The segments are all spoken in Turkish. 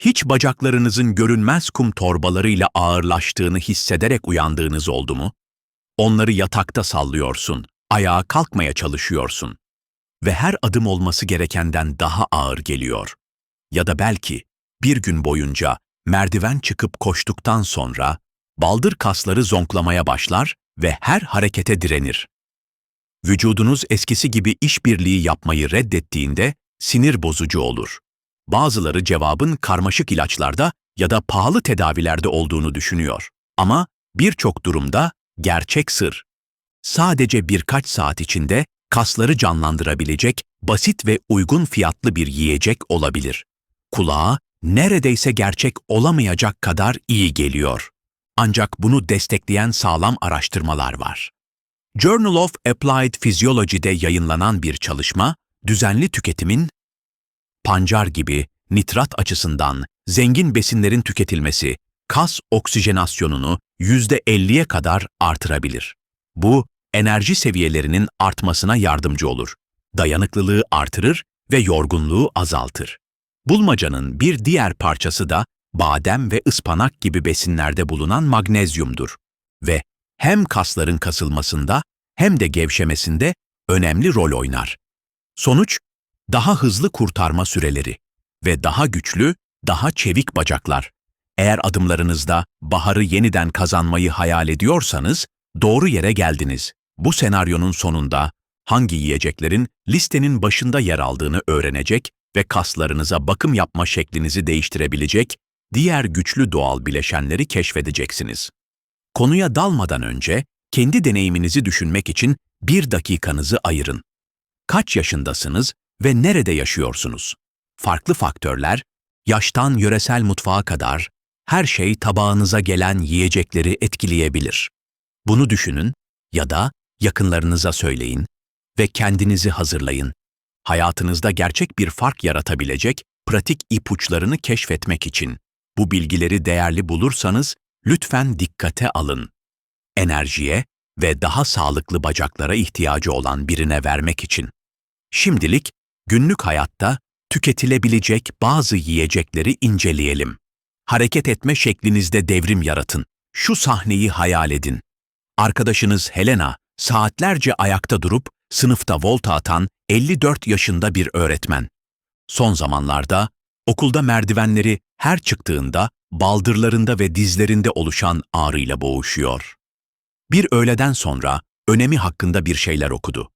Hiç bacaklarınızın görünmez kum torbalarıyla ağırlaştığını hissederek uyandığınız oldu mu? Onları yatakta sallıyorsun, ayağa kalkmaya çalışıyorsun ve her adım olması gerekenden daha ağır geliyor. Ya da belki bir gün boyunca merdiven çıkıp koştuktan sonra baldır kasları zonklamaya başlar ve her harekete direnir. Vücudunuz eskisi gibi işbirliği yapmayı reddettiğinde sinir bozucu olur. Bazıları cevabın karmaşık ilaçlarda ya da pahalı tedavilerde olduğunu düşünüyor. Ama birçok durumda gerçek sır. Sadece birkaç saat içinde kasları canlandırabilecek basit ve uygun fiyatlı bir yiyecek olabilir. Kulağa neredeyse gerçek olamayacak kadar iyi geliyor. Ancak bunu destekleyen sağlam araştırmalar var. Journal of Applied Physiology'de yayınlanan bir çalışma, düzenli tüketimin pancar gibi nitrat açısından zengin besinlerin tüketilmesi kas oksijenasyonunu %50'ye kadar artırabilir. Bu, enerji seviyelerinin artmasına yardımcı olur. Dayanıklılığı artırır ve yorgunluğu azaltır. Bulmacanın bir diğer parçası da badem ve ıspanak gibi besinlerde bulunan magnezyumdur ve hem kasların kasılmasında hem de gevşemesinde önemli rol oynar. Sonuç, daha hızlı kurtarma süreleri ve daha güçlü, daha çevik bacaklar. Eğer adımlarınızda baharı yeniden kazanmayı hayal ediyorsanız, doğru yere geldiniz. Bu senaryonun sonunda hangi yiyeceklerin listenin başında yer aldığını öğrenecek ve kaslarınıza bakım yapma şeklinizi değiştirebilecek diğer güçlü doğal bileşenleri keşfedeceksiniz. Konuya dalmadan önce kendi deneyiminizi düşünmek için bir dakikanızı ayırın. Kaç yaşındasınız ve nerede yaşıyorsunuz? Farklı faktörler, yaştan yöresel mutfağa kadar her şey tabağınıza gelen yiyecekleri etkileyebilir. Bunu düşünün ya da yakınlarınıza söyleyin ve kendinizi hazırlayın. Hayatınızda gerçek bir fark yaratabilecek pratik ipuçlarını keşfetmek için. Bu bilgileri değerli bulursanız lütfen dikkate alın. Enerjiye ve daha sağlıklı bacaklara ihtiyacı olan birine vermek için. Şimdilik günlük hayatta tüketilebilecek bazı yiyecekleri inceleyelim. Hareket etme şeklinizde devrim yaratın. Şu sahneyi hayal edin. Arkadaşınız Helena saatlerce ayakta durup sınıfta volta atan 54 yaşında bir öğretmen. Son zamanlarda okulda merdivenleri her çıktığında baldırlarında ve dizlerinde oluşan ağrıyla boğuşuyor. Bir öğleden sonra önemi hakkında bir şeyler okudu.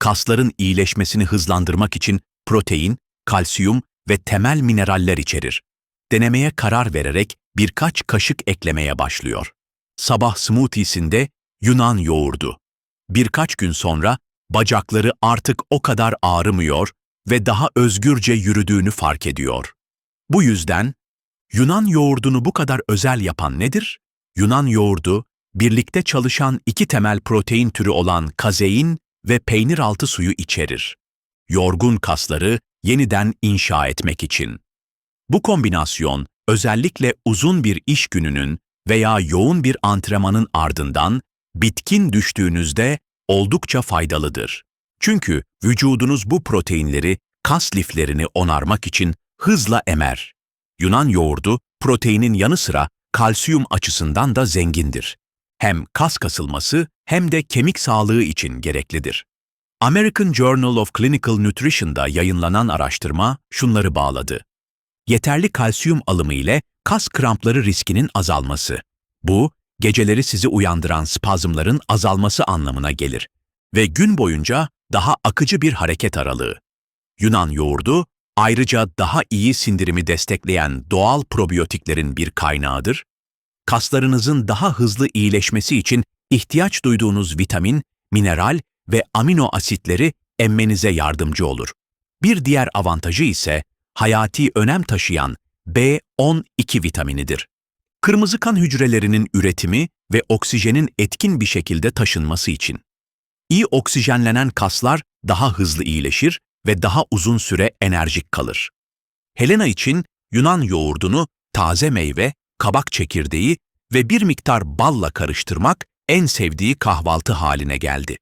Kasların iyileşmesini hızlandırmak için protein, kalsiyum ve temel mineraller içerir. Denemeye karar vererek birkaç kaşık eklemeye başlıyor. Sabah smoothiesinde Yunan yoğurdu. Birkaç gün sonra bacakları artık o kadar ağrımıyor ve daha özgürce yürüdüğünü fark ediyor. Bu yüzden Yunan yoğurdunu bu kadar özel yapan nedir? Yunan yoğurdu, birlikte çalışan iki temel protein türü olan kazein ve peynir altı suyu içerir. Yorgun kasları yeniden inşa etmek için. Bu kombinasyon özellikle uzun bir iş gününün veya yoğun bir antrenmanın ardından bitkin düştüğünüzde oldukça faydalıdır. Çünkü vücudunuz bu proteinleri kas liflerini onarmak için hızla emer. Yunan yoğurdu proteinin yanı sıra kalsiyum açısından da zengindir. Hem kas kasılması hem de kemik sağlığı için gereklidir. American Journal of Clinical Nutrition'da yayınlanan araştırma şunları bağladı. Yeterli kalsiyum alımı ile kas krampları riskinin azalması. Bu, geceleri sizi uyandıran spazmların azalması anlamına gelir ve gün boyunca daha akıcı bir hareket aralığı. Yunan yoğurdu, ayrıca daha iyi sindirimi destekleyen doğal probiyotiklerin bir kaynağıdır. Kaslarınızın daha hızlı iyileşmesi için ihtiyaç duyduğunuz vitamin, mineral ve amino asitleri emmenize yardımcı olur. Bir diğer avantajı ise hayati önem taşıyan B12 vitaminidir. Kırmızı kan hücrelerinin üretimi ve oksijenin etkin bir şekilde taşınması için. İyi oksijenlenen kaslar daha hızlı iyileşir ve daha uzun süre enerjik kalır. Helena için Yunan yoğurdunu taze meyve, kabak çekirdeği ve bir miktar balla karıştırmak en sevdiği kahvaltı haline geldi.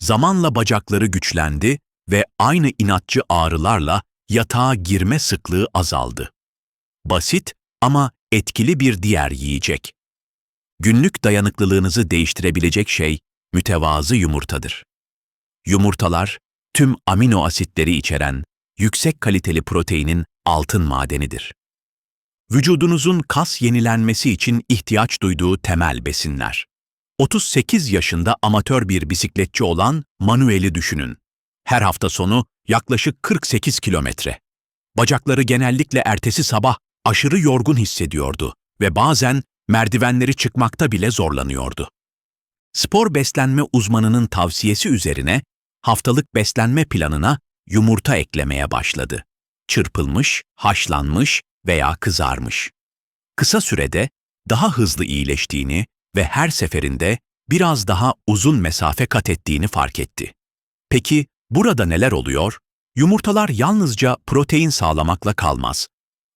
Zamanla bacakları güçlendi ve aynı inatçı ağrılarla yatağa girme sıklığı azaldı. basit ama etkili bir diğer yiyecek. Günlük dayanıklılığınızı değiştirebilecek şey mütevazı yumurtadır. Yumurtalar, tüm amino asitleri içeren yüksek kaliteli proteinin altın madenidir. Vücudunuzun kas yenilenmesi için ihtiyaç duyduğu temel besinler. 38 yaşında amatör bir bisikletçi olan Manuel'i düşünün. Her hafta sonu yaklaşık 48 kilometre. Bacakları genellikle ertesi sabah aşırı yorgun hissediyordu ve bazen merdivenleri çıkmakta bile zorlanıyordu. Spor beslenme uzmanının tavsiyesi üzerine haftalık beslenme planına yumurta eklemeye başladı. Çırpılmış, haşlanmış veya kızarmış. Kısa sürede daha hızlı iyileştiğini ve her seferinde biraz daha uzun mesafe kat ettiğini fark etti. Peki burada neler oluyor? Yumurtalar yalnızca protein sağlamakla kalmaz.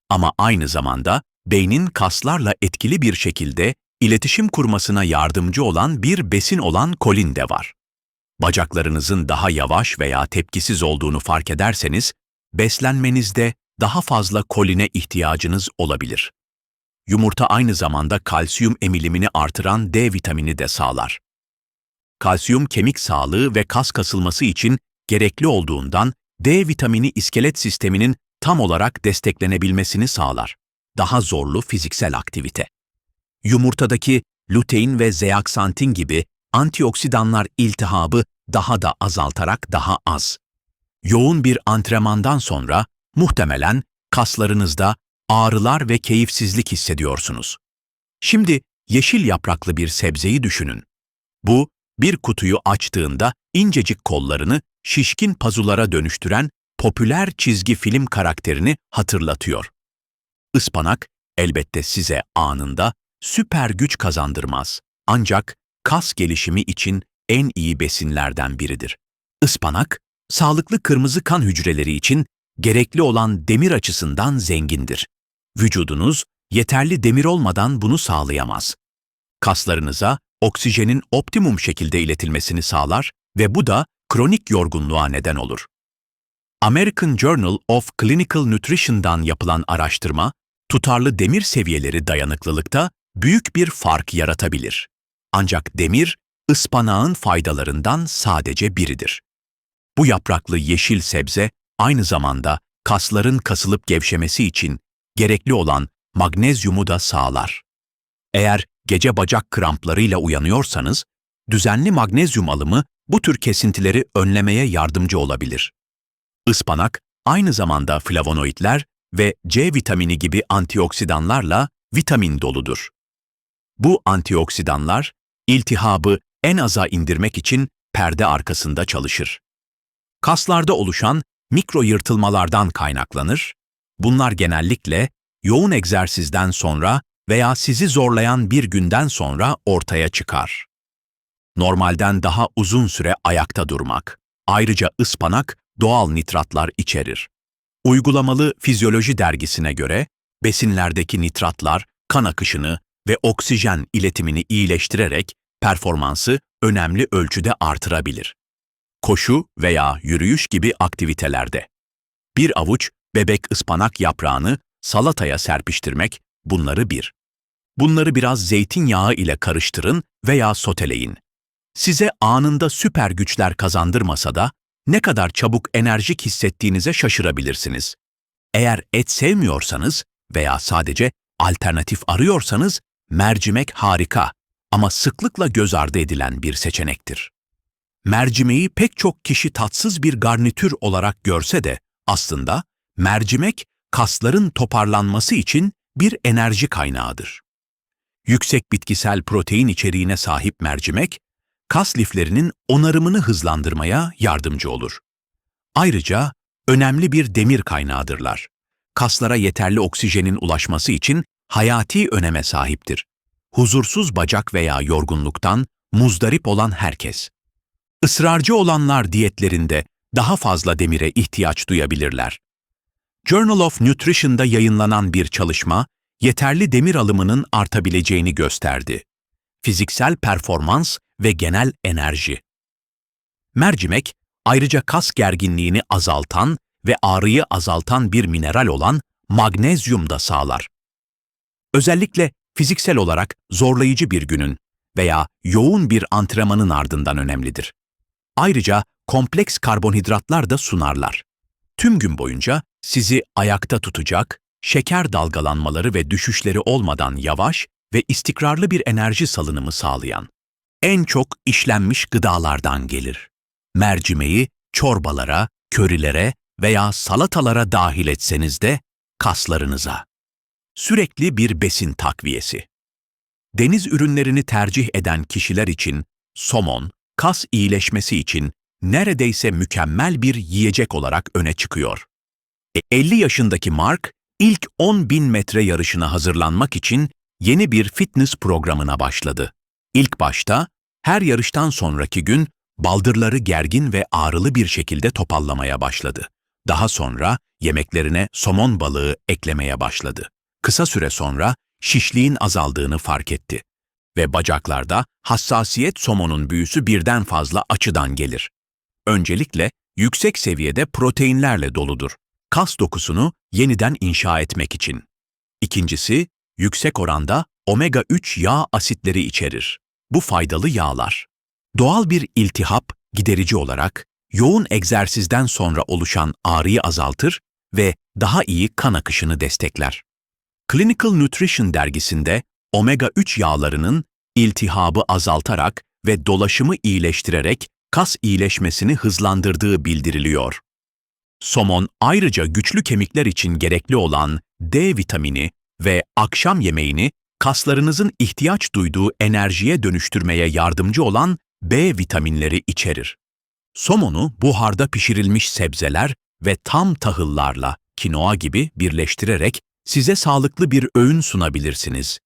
Ama aynı zamanda beynin kaslarla etkili bir şekilde iletişim kurmasına yardımcı olan bir besin olan kolin de var. Bacaklarınızın daha yavaş veya tepkisiz olduğunu fark ederseniz, beslenmenizde daha fazla koline ihtiyacınız olabilir. Yumurta aynı zamanda kalsiyum emilimini artıran D vitamini de sağlar. Kalsiyum kemik sağlığı ve kas kasılması için gerekli olduğundan D vitamini iskelet sisteminin tam olarak desteklenebilmesini sağlar. Daha zorlu fiziksel aktivite. Yumurtadaki lutein ve zeaksantin gibi antioksidanlar iltihabı daha da azaltarak daha az. Yoğun bir antrenmandan sonra muhtemelen kaslarınızda ağrılar ve keyifsizlik hissediyorsunuz. Şimdi yeşil yapraklı bir sebzeyi düşünün. Bu, bir kutuyu açtığında incecik kollarını şişkin pazulara dönüştüren popüler çizgi film karakterini hatırlatıyor. Ispanak elbette size anında süper güç kazandırmaz. Ancak kas gelişimi için en iyi besinlerden biridir. Ispanak, sağlıklı kırmızı kan hücreleri için gerekli olan demir açısından zengindir. Vücudunuz yeterli demir olmadan bunu sağlayamaz. Kaslarınıza oksijenin optimum şekilde iletilmesini sağlar ve bu da kronik yorgunluğa neden olur. American Journal of Clinical Nutrition'dan yapılan araştırma, tutarlı demir seviyeleri dayanıklılıkta büyük bir fark yaratabilir. Ancak demir, ıspanağın faydalarından sadece biridir. Bu yapraklı yeşil sebze aynı zamanda kasların kasılıp gevşemesi için gerekli olan magnezyumu da sağlar. Eğer gece bacak kramplarıyla uyanıyorsanız, düzenli magnezyum alımı bu tür kesintileri önlemeye yardımcı olabilir. Ispanak aynı zamanda flavonoidler ve C vitamini gibi antioksidanlarla vitamin doludur. Bu antioksidanlar iltihabı en aza indirmek için perde arkasında çalışır. Kaslarda oluşan mikro yırtılmalardan kaynaklanır. Bunlar genellikle yoğun egzersizden sonra veya sizi zorlayan bir günden sonra ortaya çıkar. Normalden daha uzun süre ayakta durmak. Ayrıca ıspanak doğal nitratlar içerir. Uygulamalı Fizyoloji dergisine göre besinlerdeki nitratlar kan akışını ve oksijen iletimini iyileştirerek performansı önemli ölçüde artırabilir. Koşu veya yürüyüş gibi aktivitelerde. Bir avuç bebek ıspanak yaprağını salataya serpiştirmek bunları bir. Bunları biraz zeytinyağı ile karıştırın veya soteleyin. Size anında süper güçler kazandırmasa da ne kadar çabuk enerjik hissettiğinize şaşırabilirsiniz. Eğer et sevmiyorsanız veya sadece alternatif arıyorsanız mercimek harika ama sıklıkla göz ardı edilen bir seçenektir. Mercimeği pek çok kişi tatsız bir garnitür olarak görse de aslında mercimek kasların toparlanması için bir enerji kaynağıdır. Yüksek bitkisel protein içeriğine sahip mercimek, kas liflerinin onarımını hızlandırmaya yardımcı olur. Ayrıca önemli bir demir kaynağıdırlar. Kaslara yeterli oksijenin ulaşması için hayati öneme sahiptir. Huzursuz bacak veya yorgunluktan muzdarip olan herkes. Israrcı olanlar diyetlerinde daha fazla demire ihtiyaç duyabilirler. Journal of Nutrition'da yayınlanan bir çalışma, yeterli demir alımının artabileceğini gösterdi. Fiziksel performans ve genel enerji. Mercimek, ayrıca kas gerginliğini azaltan ve ağrıyı azaltan bir mineral olan magnezyum da sağlar. Özellikle fiziksel olarak zorlayıcı bir günün veya yoğun bir antrenmanın ardından önemlidir. Ayrıca kompleks karbonhidratlar da sunarlar. Tüm gün boyunca sizi ayakta tutacak, şeker dalgalanmaları ve düşüşleri olmadan yavaş ve istikrarlı bir enerji salınımı sağlayan, en çok işlenmiş gıdalardan gelir. Mercimeği çorbalara, körilere veya salatalara dahil etseniz de kaslarınıza. Sürekli bir besin takviyesi. Deniz ürünlerini tercih eden kişiler için somon, kas iyileşmesi için neredeyse mükemmel bir yiyecek olarak öne çıkıyor. E, 50 yaşındaki Mark, ilk 10 bin metre yarışına hazırlanmak için yeni bir fitness programına başladı. İlk başta, her yarıştan sonraki gün baldırları gergin ve ağrılı bir şekilde topallamaya başladı. Daha sonra yemeklerine somon balığı eklemeye başladı. Kısa süre sonra şişliğin azaldığını fark etti. Ve bacaklarda hassasiyet somonun büyüsü birden fazla açıdan gelir. Öncelikle yüksek seviyede proteinlerle doludur. Kas dokusunu yeniden inşa etmek için. İkincisi, yüksek oranda omega-3 yağ asitleri içerir. Bu faydalı yağlar. Doğal bir iltihap giderici olarak yoğun egzersizden sonra oluşan ağrıyı azaltır ve daha iyi kan akışını destekler. Clinical Nutrition dergisinde omega-3 yağlarının iltihabı azaltarak ve dolaşımı iyileştirerek kas iyileşmesini hızlandırdığı bildiriliyor. Somon ayrıca güçlü kemikler için gerekli olan D vitamini ve akşam yemeğini kaslarınızın ihtiyaç duyduğu enerjiye dönüştürmeye yardımcı olan B vitaminleri içerir. Somonu buharda pişirilmiş sebzeler ve tam tahıllarla kinoa gibi birleştirerek size sağlıklı bir öğün sunabilirsiniz.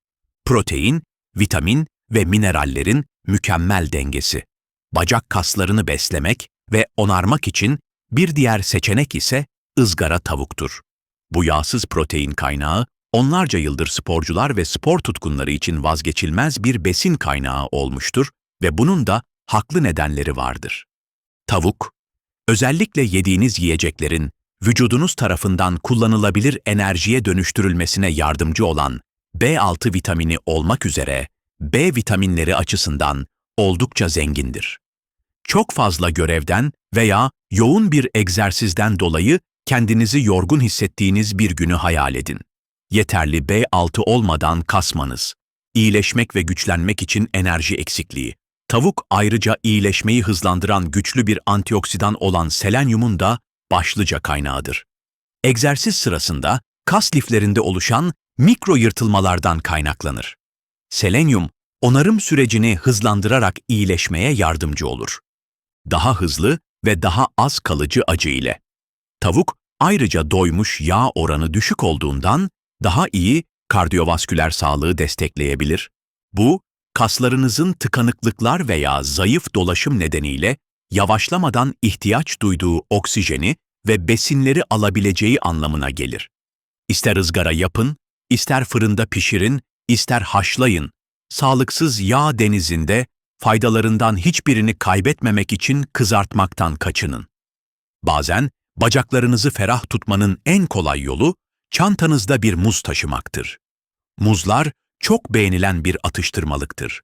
Protein, vitamin ve minerallerin mükemmel dengesi. Bacak kaslarını beslemek ve onarmak için bir diğer seçenek ise ızgara tavuktur. Bu yağsız protein kaynağı onlarca yıldır sporcular ve spor tutkunları için vazgeçilmez bir besin kaynağı olmuştur ve bunun da haklı nedenleri vardır. Tavuk, özellikle yediğiniz yiyeceklerin vücudunuz tarafından kullanılabilir enerjiye dönüştürülmesine yardımcı olan B6 vitamini olmak üzere B vitaminleri açısından oldukça zengindir. Çok fazla görevden veya yoğun bir egzersizden dolayı kendinizi yorgun hissettiğiniz bir günü hayal edin. Yeterli B6 olmadan kasmanız, iyileşmek ve güçlenmek için enerji eksikliği. Tavuk ayrıca iyileşmeyi hızlandıran güçlü bir antioksidan olan selenyumun da başlıca kaynağıdır. Egzersiz sırasında kas liflerinde oluşan mikro yırtılmalardan kaynaklanır. Selenyum, onarım sürecini hızlandırarak iyileşmeye yardımcı olur. Daha hızlı ve daha az kalıcı acı ile. Tavuk, ayrıca doymuş yağ oranı düşük olduğundan daha iyi kardiyovasküler sağlığı destekleyebilir. Bu, kaslarınızın tıkanıklıklar veya zayıf dolaşım nedeniyle yavaşlamadan ihtiyaç duyduğu oksijeni ve besinleri alabileceği anlamına gelir. İster ızgara yapın, ister fırında pişirin, ister haşlayın, sağlıksız yağ denizinde faydalarından hiçbirini kaybetmemek için kızartmaktan kaçının. Bazen bacaklarınızı ferah tutmanın en kolay yolu çantanızda bir muz taşımaktır. Muzlar çok beğenilen bir atıştırmalıktır.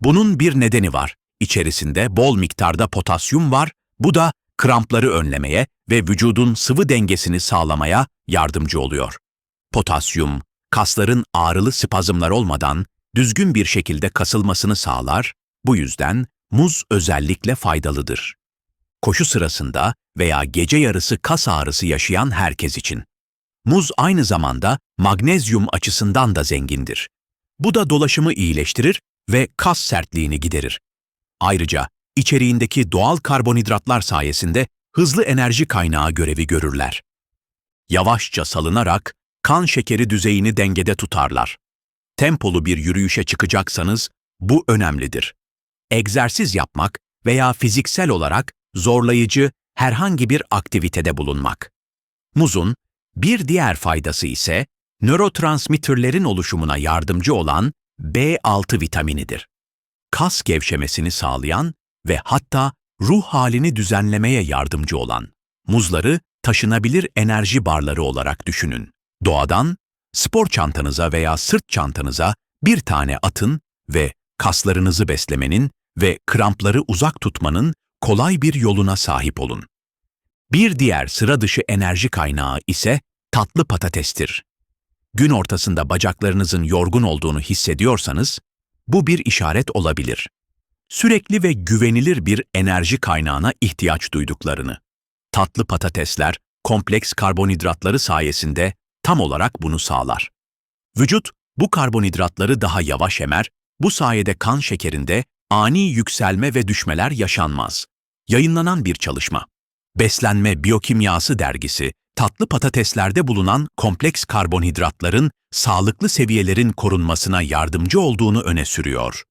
Bunun bir nedeni var. İçerisinde bol miktarda potasyum var. Bu da krampları önlemeye ve vücudun sıvı dengesini sağlamaya yardımcı oluyor. Potasyum, kasların ağrılı spazmlar olmadan düzgün bir şekilde kasılmasını sağlar, bu yüzden muz özellikle faydalıdır. Koşu sırasında veya gece yarısı kas ağrısı yaşayan herkes için. Muz aynı zamanda magnezyum açısından da zengindir. Bu da dolaşımı iyileştirir ve kas sertliğini giderir. Ayrıca içeriğindeki doğal karbonhidratlar sayesinde hızlı enerji kaynağı görevi görürler. Yavaşça salınarak kan şekeri düzeyini dengede tutarlar. Tempolu bir yürüyüşe çıkacaksanız bu önemlidir. Egzersiz yapmak veya fiziksel olarak zorlayıcı herhangi bir aktivitede bulunmak. Muzun bir diğer faydası ise nörotransmitterlerin oluşumuna yardımcı olan B6 vitaminidir. Kas gevşemesini sağlayan ve hatta ruh halini düzenlemeye yardımcı olan muzları taşınabilir enerji barları olarak düşünün. Doğadan spor çantanıza veya sırt çantanıza bir tane atın ve kaslarınızı beslemenin ve krampları uzak tutmanın kolay bir yoluna sahip olun. Bir diğer sıra dışı enerji kaynağı ise tatlı patatestir. Gün ortasında bacaklarınızın yorgun olduğunu hissediyorsanız, bu bir işaret olabilir. Sürekli ve güvenilir bir enerji kaynağına ihtiyaç duyduklarını. Tatlı patatesler, kompleks karbonhidratları sayesinde tam olarak bunu sağlar. Vücut bu karbonhidratları daha yavaş emer, bu sayede kan şekerinde ani yükselme ve düşmeler yaşanmaz. Yayınlanan bir çalışma. Beslenme Biyokimyası dergisi, tatlı patateslerde bulunan kompleks karbonhidratların sağlıklı seviyelerin korunmasına yardımcı olduğunu öne sürüyor.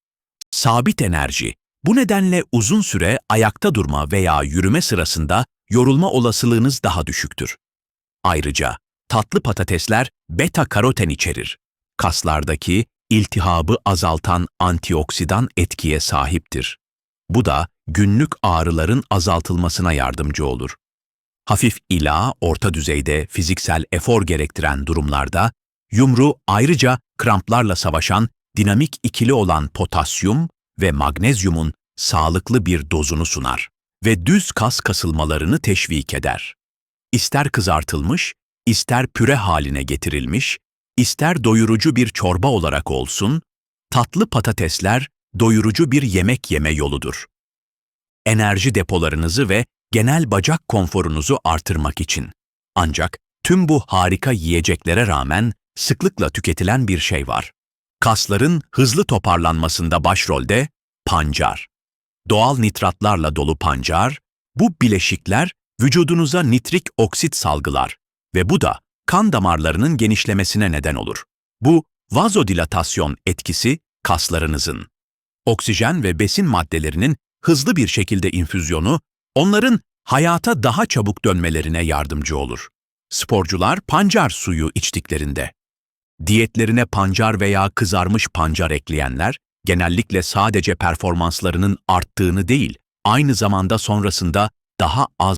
Sabit enerji. Bu nedenle uzun süre ayakta durma veya yürüme sırasında yorulma olasılığınız daha düşüktür. Ayrıca tatlı patatesler beta karoten içerir. Kaslardaki iltihabı azaltan antioksidan etkiye sahiptir. Bu da günlük ağrıların azaltılmasına yardımcı olur. Hafif ila, orta düzeyde fiziksel efor gerektiren durumlarda, yumru ayrıca kramplarla savaşan dinamik ikili olan potasyum ve magnezyumun sağlıklı bir dozunu sunar ve düz kas kasılmalarını teşvik eder. İster kızartılmış, ister püre haline getirilmiş, ister doyurucu bir çorba olarak olsun, tatlı patatesler doyurucu bir yemek yeme yoludur. Enerji depolarınızı ve genel bacak konforunuzu artırmak için. Ancak tüm bu harika yiyeceklere rağmen sıklıkla tüketilen bir şey var. Kasların hızlı toparlanmasında başrolde pancar. Doğal nitratlarla dolu pancar, bu bileşikler vücudunuza nitrik oksit salgılar ve bu da kan damarlarının genişlemesine neden olur. Bu vazodilatasyon etkisi kaslarınızın. Oksijen ve besin maddelerinin hızlı bir şekilde infüzyonu onların hayata daha çabuk dönmelerine yardımcı olur. Sporcular pancar suyu içtiklerinde. Diyetlerine pancar veya kızarmış pancar ekleyenler, genellikle sadece performanslarının arttığını değil, aynı zamanda sonrasında daha az